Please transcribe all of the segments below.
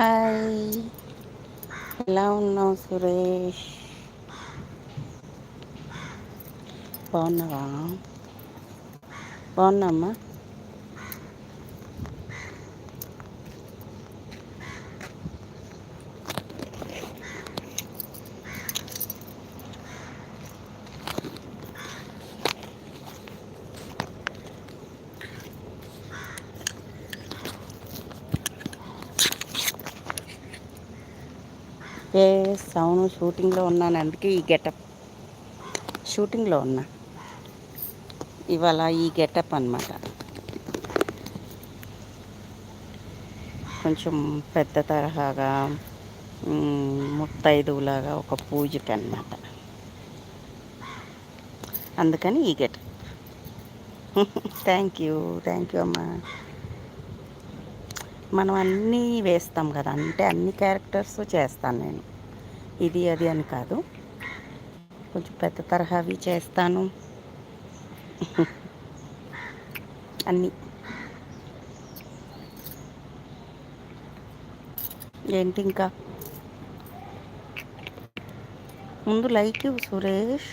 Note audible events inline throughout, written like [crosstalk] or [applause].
Hi ఎలా ఉన్నావు సురేష్ బాగున్నావా బాగున్నామ్మా ఏ అవును షూటింగ్లో ఉన్నాను అందుకే ఈ గెటప్. షూటింగ్లో ఉన్నా. ఇవాళ ఈ గెటప్ అనమాట కొంచెం పెద్ద తరహాగా ముత్తైదువులాగా ఒక పూజకి అనమాట అందుకని ఈ getup. Thank you thank you అమ్మా. మనం అన్నీ వేస్తాం కదా అంటే అన్ని క్యారెక్టర్స్ చేస్తాను నేను. ఇది అది అని కాదు. కొంచెం పెద్ద తరహావి చేస్తాను. అన్నీ. ఏంటి ఇంకా? ముందు లైక్ సురేష్.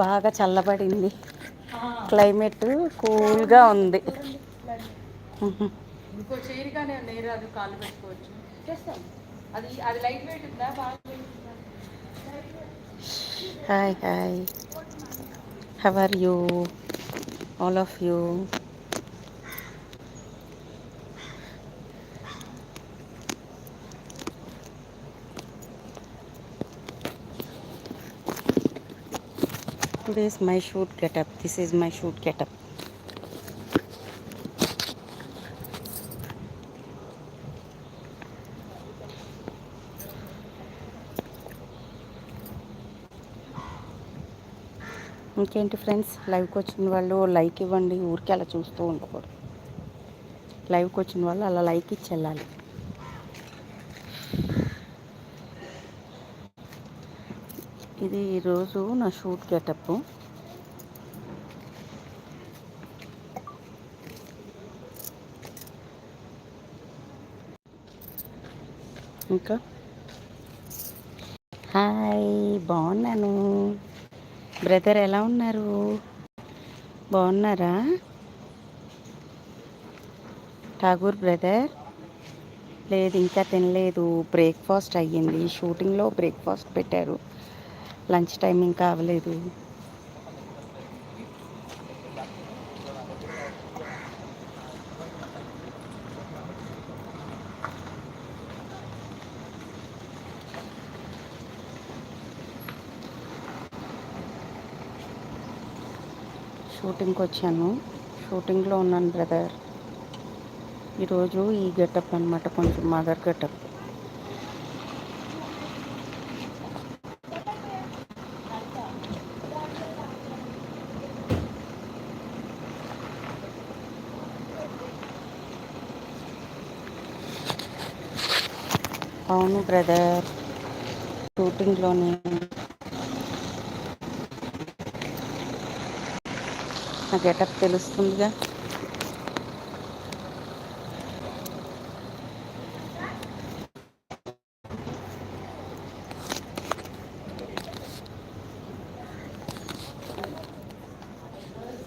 బాగా చల్లబడింది. క్లైమేట్ కూల్గా ఉంది. ఇంకో చైర్గానే నేరు అది కాలు పెట్టుకోవచ్చు. చేస్తాం. అది అది లైట్ వెయిట్ ఉందా? బాగా hi hi how are you all of you is my shoot getup. This is my shoot getup. ఇంకేంటి ఫ్రెండ్స్ లైవ్కి వచ్చిన వాళ్ళు లైక్ ఇవ్వండి ఊరికి అలా చూస్తూ ఉండకూడదు లైవ్కి వచ్చిన వాళ్ళు అలా లైక్ ఇచ్చి వెళ్ళాలి ఇది ఈరోజు నా షూట్ గెటప్. ఇంకా? హాయ్ బాగున్నాను. బ్రదర్ ఎలా ఉన్నారు? బాగున్నారా? ఠాగూర్ బ్రదర్? లేదు ఇంకా తినలేదు. బ్రేక్ఫాస్ట్ అయ్యింది. షూటింగ్లో బ్రేక్ఫాస్ట్ పెట్టారు. లంచ్ టైం ఇంకా అవ్వలేదు. షూటింగ్కి వచ్చాను. షూటింగ్లో ఉన్నాను బ్రదర్. ఈరోజు ఈ గెటప్ అనమాట కొంచెం మదర్ గెటప్. అవును బ్రదర్. షూటింగ్లోనే. నా getup తెలుస్తుందిగా.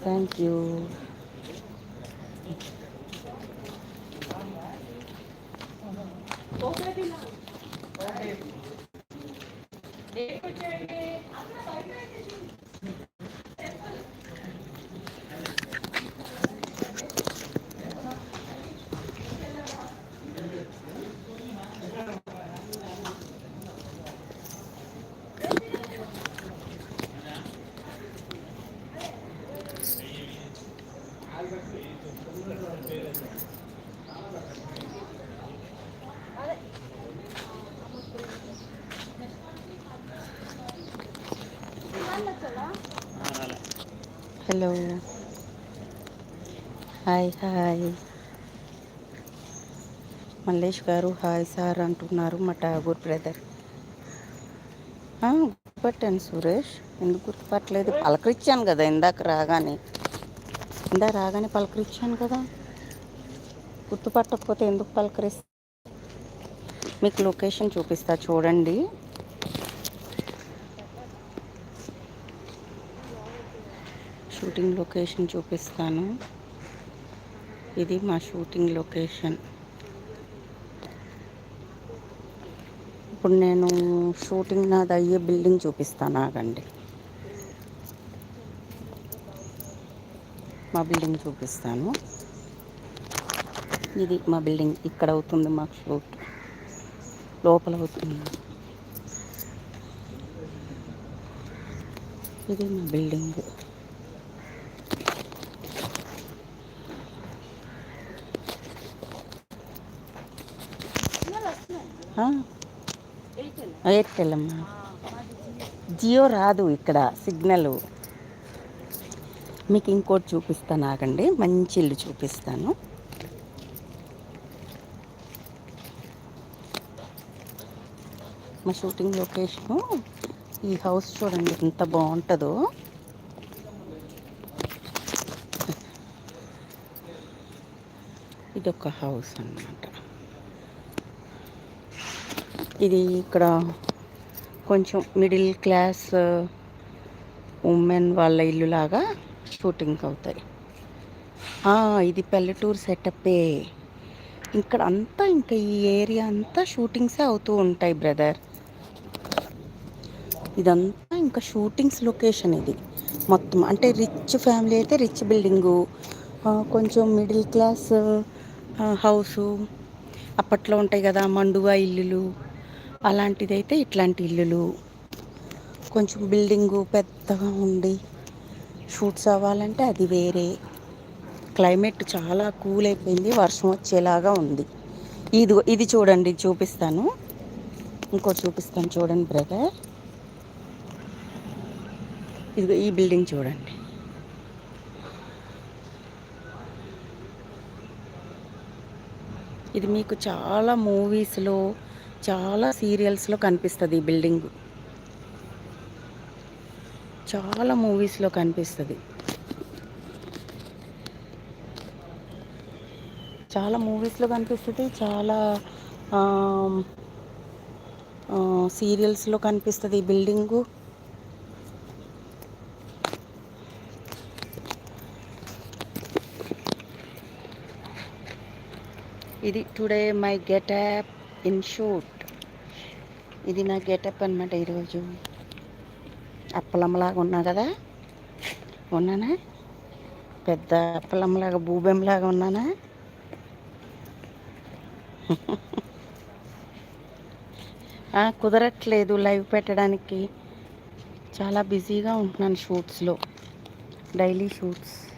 Thank you hello. Hi hi. Mallesh garu hi sir అంటున్నారు మా ఠాగూర్ బ్రదర్. గుర్తుపట్టాను సురేష్. ఎందుకు గుర్తుపట్టలేదు? పలకరించాను కదా ఇందాక రాగానే. ఇందాక రాగానే పలకరించాను కదా. గుర్తుపట్టకపోతే ఎందుకు పలకరిస్తా? మీకు లొకేషన్ చూపిస్తా చూడండి. షూటింగ్ లొకేషన్ చూపిస్తాను. ఇది మా షూటింగ్ లొకేషన్. ఇప్పుడు నేను షూటింగ్ నాది అయ్యే బిల్డింగ్ చూపిస్తాను ఆగండి. మా బిల్డింగ్ చూపిస్తాను. ఇది మా బిల్డింగ్. ఇక్కడ అవుతుంది మాకు షూట్. లోపల అవుతుంది. ఇది మా బిల్డింగ్. ఎయిర్టెల్ అమ్మా. జియో రాదు ఇక్కడ సిగ్నల్. మీకు ఇంకోటి చూపిస్తాను ఆగండి మంచి ఇల్లు చూపిస్తాను. మా షూటింగ్ లొకేషను ఈ హౌస్ చూడండి ఎంత బాగుంటుందో. ఇది ఒక హౌస్ అన్నమాట. ఇది ఇక్కడ కొంచెం మిడిల్ క్లాస్ ఉమెన్ వాళ్ళ ఇల్లు లాగా షూటింగ్ అవుతాయి. ఇది పల్లెటూరు సెటప్పే. ఇక్కడ అంతా ఇంకా ఈ ఏరియా అంతా షూటింగ్సే అవుతూ ఉంటాయి బ్రదర్. ఇదంతా ఇంకా షూటింగ్స్ లొకేషన్ ఇది. మొత్తం అంటే రిచ్ ఫ్యామిలీ అయితే రిచ్ బిల్డింగు కొంచెం మిడిల్ క్లాస్ హౌసు. అప్పట్లో ఉంటాయి కదా మండువా ఇల్లులు. అలాంటిదైతే ఇట్లాంటి ఇల్లులు. కొంచెం బిల్డింగు పెద్దగా ఉండి షూట్స్ అవ్వాలంటే అది వేరే. క్లైమేట్ చాలా కూల్ అయిపోయింది వర్షం వచ్చేలాగా ఉంది. ఇది ఇది చూడండి చూపిస్తాను. ఇంకోటి చూపిస్తాను చూడండి బ్రదర్. ఇది ఈ బిల్డింగ్ చూడండి. ఇది మీకు చాలా మూవీస్లో చాలా సీరియల్స్లో కనిపిస్తుంది ఈ బిల్డింగ్. చాలా మూవీస్లో కనిపిస్తుంది. చాలా మూవీస్లో కనిపిస్తుంది చాలా సీరియల్స్లో కనిపిస్తుంది ఈ బిల్డింగు. ఇది today my getup in shoot. ఇది నా గెటప్ అనమాట ఈరోజు. అప్పలంలాగా ఉన్నా కదా? ఉన్నానా? పెద్ద అప్పలంలాగా భూబెంలాగా ఉన్నానా? కుదరట్లేదు లైవ్ పెట్టడానికి. చాలా బిజీగా ఉంటున్నాను షూట్స్లో. Daily shoots.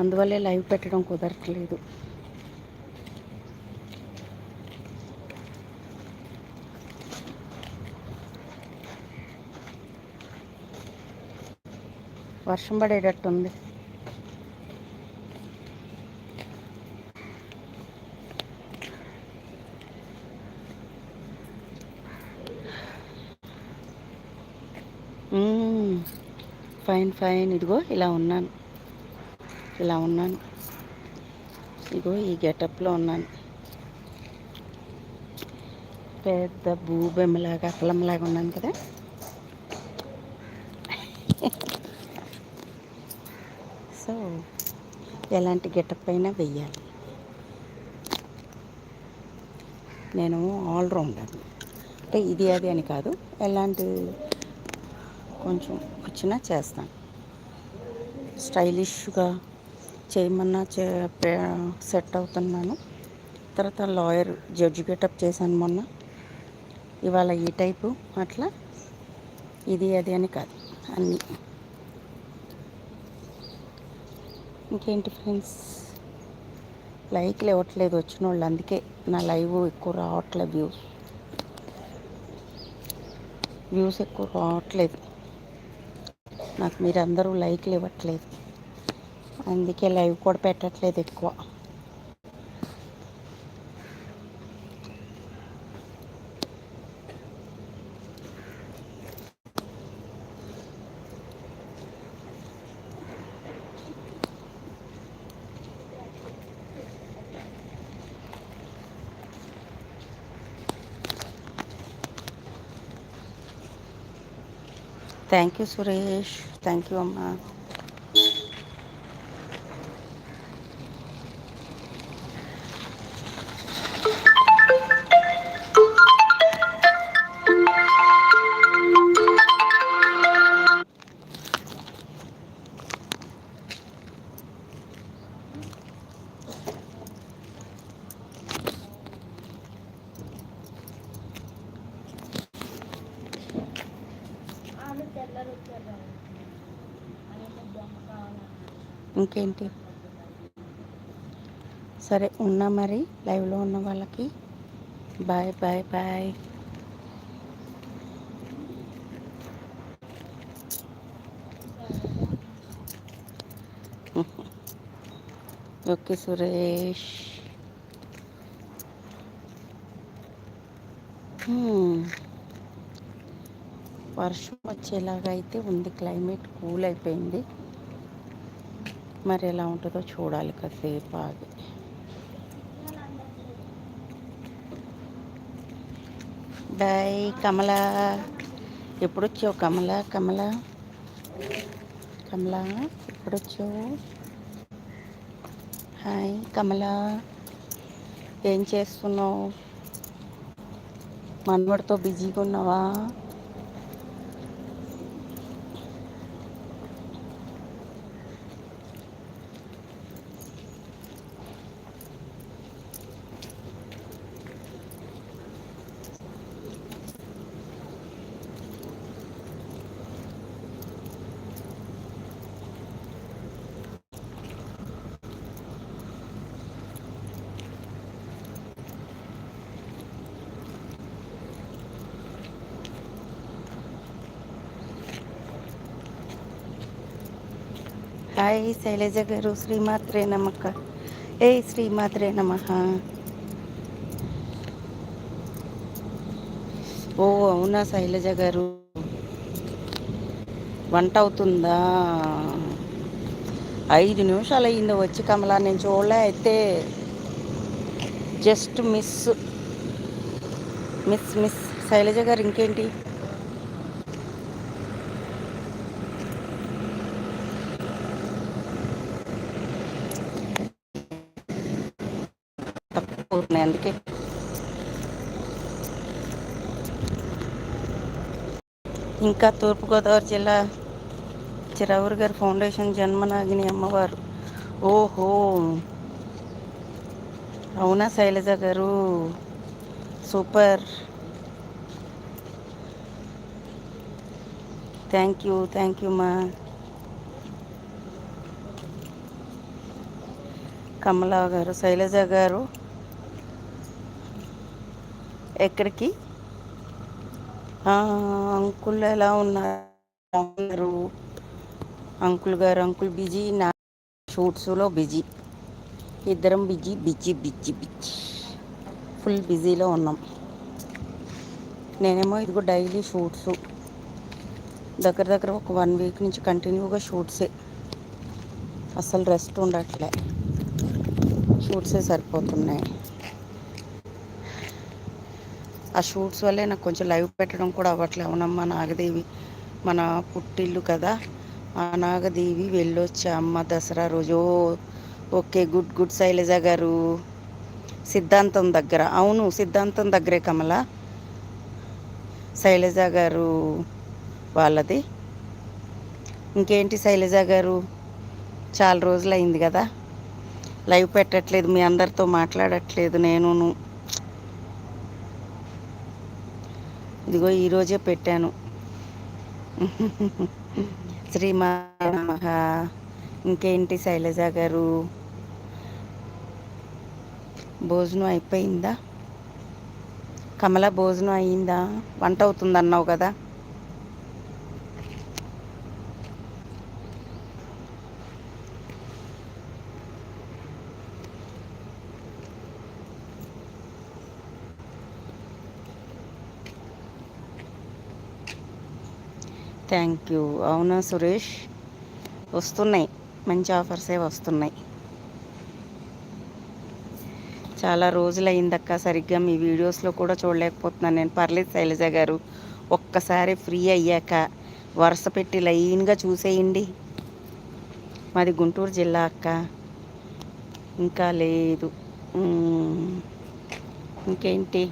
అందువల్లే లైవ్ పెట్టడం కుదరట్లేదు. వర్షం పడేటట్టుంది. Fine fine. ఇదిగో ఇలా ఉన్నాను. ఇలా ఉన్నాను. ఇదిగో ఈ గెటప్లో ఉన్నాను. పెద్ద భూబెమ్మలాగా అక్కలంలాగా ఉన్నాను కదా. ఎలాంటి గెటప్ అయినా వెయ్యాలి. నేను ఆల్రౌండర్. అంటే ఇది అది అని కాదు ఎలాంటి కొంచెం వచ్చినా చేస్తాను. స్టైలిష్గా చేయమన్నా చే సెట్ అవుతున్నాను. తర్వాత లాయర్ జడ్జి గెటప్ చేశాను మొన్న. ఇవాళ ఈ టైపు అట్లా. ఇది అది అని కాదు. అన్నీ. ఇంకేంటి ఫ్రెండ్స్? లైక్లు ఇవ్వట్లేదు వచ్చిన వాళ్ళు. అందుకే నా లైవ్ ఎక్కువ రావట్లేదు వ్యూస్. వ్యూస్ ఎక్కువ రావట్లేదు. నాకు మీరందరూ లైక్లు ఇవ్వట్లేదు. అందుకే లైవ్ కూడా పెట్టట్లేదు ఎక్కువ. Thank you Suresh thank you అమ్మా ఇంకేంటి? సరే ఉన్నా మరి. లైవ్లో ఉన్న వాళ్ళకి. Bye bye bye. Okay Suresh. వర్షం వచ్చేలాగా అయితే ఉంది. క్లైమేట్ కూల్ అయిపోయింది మరి ఎలా ఉంటుందో చూడాలి కాసేపు ఆగి. బాయ్ కమల. ఎప్పుడొచ్చావు కమల? కమల? కమల ఎప్పుడొచ్చావు? హాయ్ కమల. ఏం చేస్తున్నావు? మనవడితో బిజీగా ఉన్నావా? హాయ్ శైలజ గారు శ్రీమాత్రే నమ్మక ఏ శ్రీమాత్రే నమ. ఓ అవునా శైలజ గారు? వంట అవుతుందా? ఐదు నిమిషాలు అయిందో వచ్చి కమలా నేను చూడలే అయితే. Just miss. Miss miss. Shailaja garu ఇంకేంటి? ఉన్నాయి అందుకే. ఇంకా తూర్పుగోదావరి జిల్లా చిరవూరు గారి ఫౌండేషన్ జన్మనాగిని అమ్మవారు. ఓహో! అవునా Shailaja garu? Super. Thank you thank you మా కమలా గారు శైలజ గారు. ఎక్కడికి? అంకుల్ ఎలా ఉన్నారు? అంకుల్ గారు అంకుల్ బిజీ? నా షూట్స్లో బిజీ. ఇద్దరం busy busy busy busy. Full బిజీలో ఉన్నాం. నేనేమో ఇదిగో డైలీ షూట్స్. దగ్గర దగ్గర ఒక వన్ వీక్ నుంచి కంటిన్యూగా షూట్సే. అసలు రెస్ట్ ఉండట్లే. షూట్సే సరిపోతున్నాయి. ఆ షూట్స్ వల్లే నాకు కొంచెం లైవ్ పెట్టడం కూడా అవ్వట్లే అవునమ్మా నాగదేవి మన పుట్టిల్లు కదా ఆ నాగదేవి వెళ్ళొచ్చా అమ్మ దసరా రోజు? ఓకే గుడ్ గుడ్ శైలజ గారు. సిద్ధాంతం దగ్గర. అవును సిద్ధాంతం దగ్గరే కమల. శైలజ గారు వాళ్ళది. ఇంకేంటి శైలజ గారు? చాలా రోజులు అయింది కదా. లైవ్ పెట్టట్లేదు మీ అందరితో మాట్లాడట్లేదు నేనును. ఇదిగో ఈరోజే పెట్టాను. శ్రీమా ఇంకేంటి శైలజ గారు? భోజనం అయిపోయిందా? కమల భోజనం అయిందా? వంట అవుతుంది అన్నావు కదా? థ్యాంక్ యూ అవునా సురేష్? వస్తున్నాయి. మంచి ఆఫర్సే వస్తున్నాయి. చాలా రోజులు అయిందక్క సరిగ్గా మీ వీడియోస్లో కూడా చూడలేకపోతున్నాను నేను. పర్లేదు శైలజ గారు. ఒక్కసారి ఫ్రీ అయ్యాక వరుస పెట్టి లైన్గా చూసేయండి. మాది గుంటూరు జిల్లా అక్క. ఇంకా లేదు. ఇంకేంటి?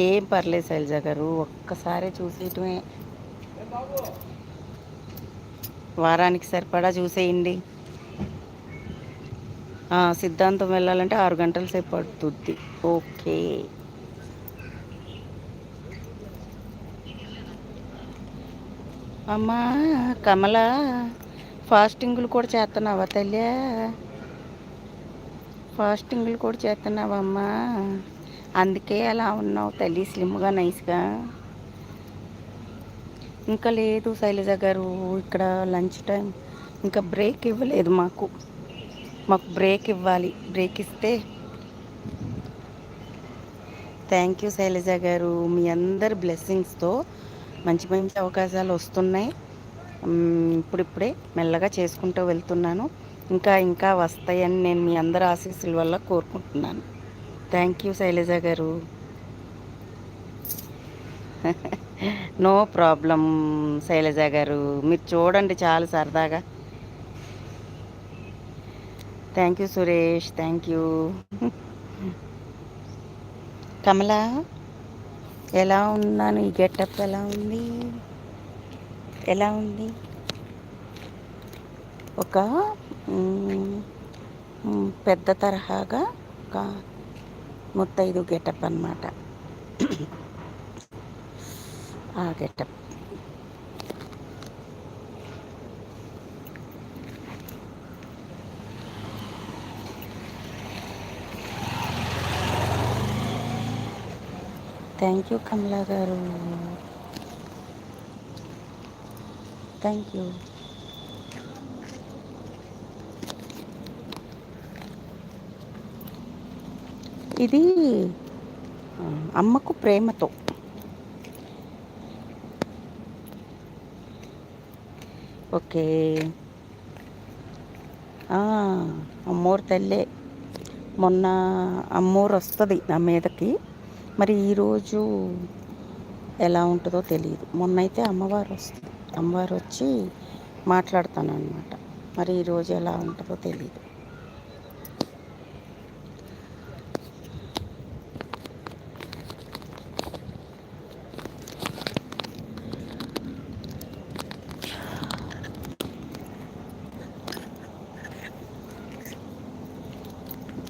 ఏం పర్లేదు శైలజ గారు. ఒక్కసారి చూసేయటమే. వారానికి సరిపడా చూసేయండి. సిద్ధాంతం వెళ్ళాలంటే ఆరు గంటల సేపు పడుతుంది ఓకే. అమ్మా కమల ఫాస్టింగ్లు కూడా చేస్తున్నావా తల్లి ఫాస్టింగ్లు కూడా చేస్తున్నావమ్మా అందుకే అలా ఉన్నావు తల్లి స్లిమ్గా నైస్గా ఇంకా లేదు శైలజ గారు ఇక్కడ లంచ్ టైం. ఇంకా బ్రేక్ ఇవ్వలేదు మాకు. మాకు బ్రేక్ ఇవ్వాలి. బ్రేక్ ఇస్తే థ్యాంక్ యూ శైలజ గారు. మీ అందరి బ్లెస్సింగ్స్తో మంచి మంచి అవకాశాలు వస్తున్నాయి. ఇప్పుడిప్పుడే మెల్లగా చేసుకుంటూ వెళ్తున్నాను. ఇంకా ఇంకా వస్తాయని నేను మీ అందరి ఆశీస్సుల వల్ల కోరుకుంటున్నాను. థ్యాంక్ యూ శైలజ గారు. [laughs] నో ప్రాబ్లం శైలజ గారు. మీరు చూడండి చాలా సరదాగా. Thank you Suresh. Thank you Kamala ఎలా ఉన్నాను ఈ గెటప్ ఎలా ఉంది? ఎలా ఉంది? ఒక పెద్ద తరహాగా ఒక ముత్తైదు గెటప్ అనమాట ఆ గెటప్ థ్యాంక్ యూ కమలా గారు. థ్యాంక్ యూ ఇది అమ్మకు ప్రేమతో. ఓకే అమ్మోరు తల్లే. మొన్న అమ్మోరు వస్తుంది నా మీదకి. మరి ఈరోజు ఎలా ఉంటుందో తెలియదు మొన్న అయితే అమ్మవారు వస్తుంది. అమ్మవారు వచ్చి మాట్లాడతాను అనమాట మరి ఈరోజు ఎలా ఉంటుందో తెలియదు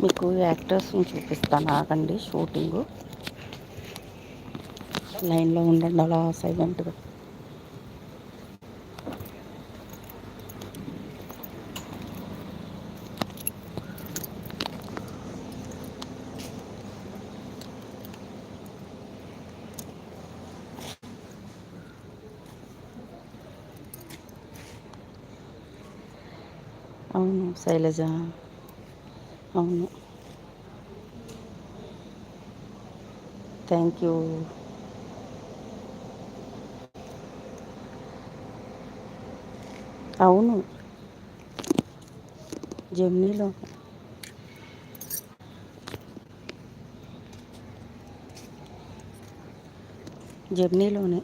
మీకు యాక్టర్స్ని చూపిస్తాను. ఆగండి షూటింగు. లైన్లో ఉండండి అలా సైలెంట్గా. అవును శైలజ. అవును. థ్యాంక్ యూ అవును. జెమ్నీలో జెమ్నీలోనే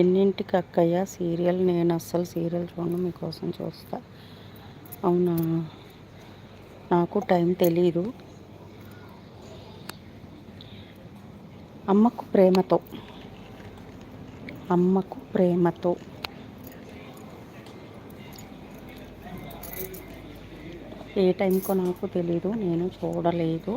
ఎన్నింటికి అక్కయ్య సీరియల్ నేను అస్సలు సీరియల్ చూడను మీకోసం చూస్తా. అవునా? నాకు టైం తెలీదు. అమ్మకు ప్రేమతో. అమ్మకు ప్రేమతో. ఏ టైంకో నాకు తెలీదు నేను చూడలేదు.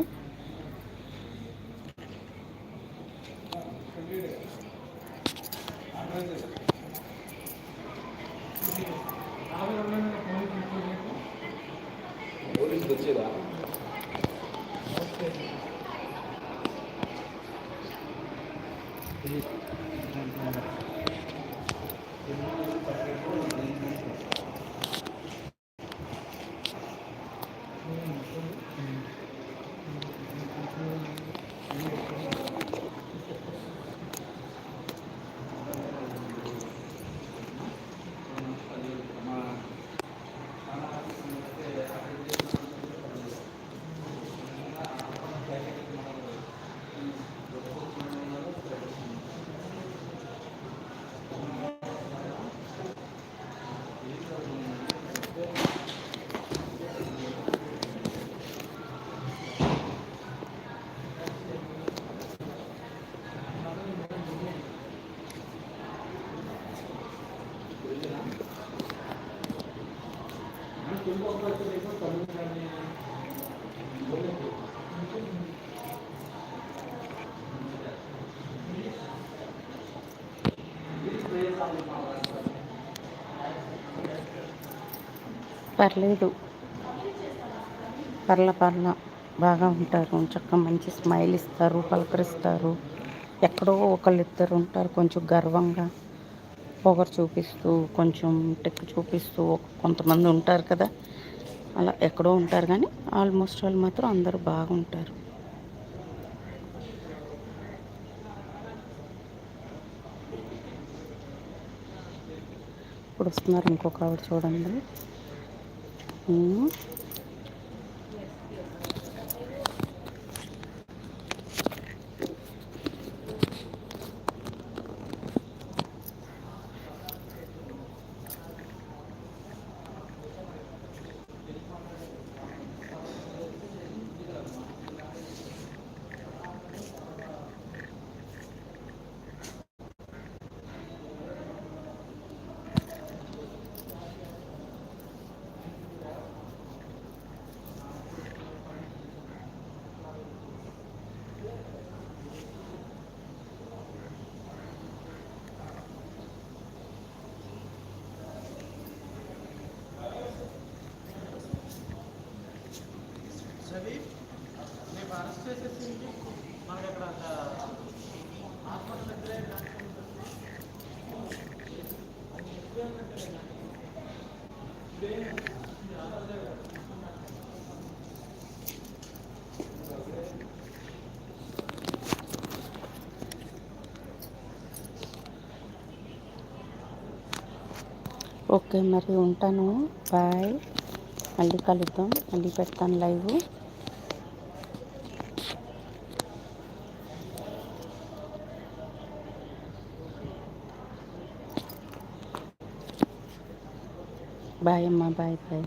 పర్లేదు. పర్ల పర్ల బాగా ఉంటారు. చక్కగా మంచి స్మైల్ ఇస్తారు పలకరిస్తారు. ఎక్కడో ఒకళ్ళు ఇద్దరు ఉంటారు. కొంచెం గర్వంగా పొగరు చూపిస్తూ కొంచెం టెక్ చూపిస్తూ కొంతమంది ఉంటారు కదా. అలా ఎక్కడో ఉంటారు కానీ ఆల్మోస్ట్ వాళ్ళు మాత్రం అందరూ బాగుంటారు. ఇప్పుడు వస్తున్నారు ఇంకొక ఆవిడ చూడండి. ఉమ్. ఓకే మరి ఉంటాను. బాయ్. మళ్ళీ కలుద్దాం. మళ్ళీ పెడతాను లైవ్. బాయ్ అమ్మా బాయ్ బాయ్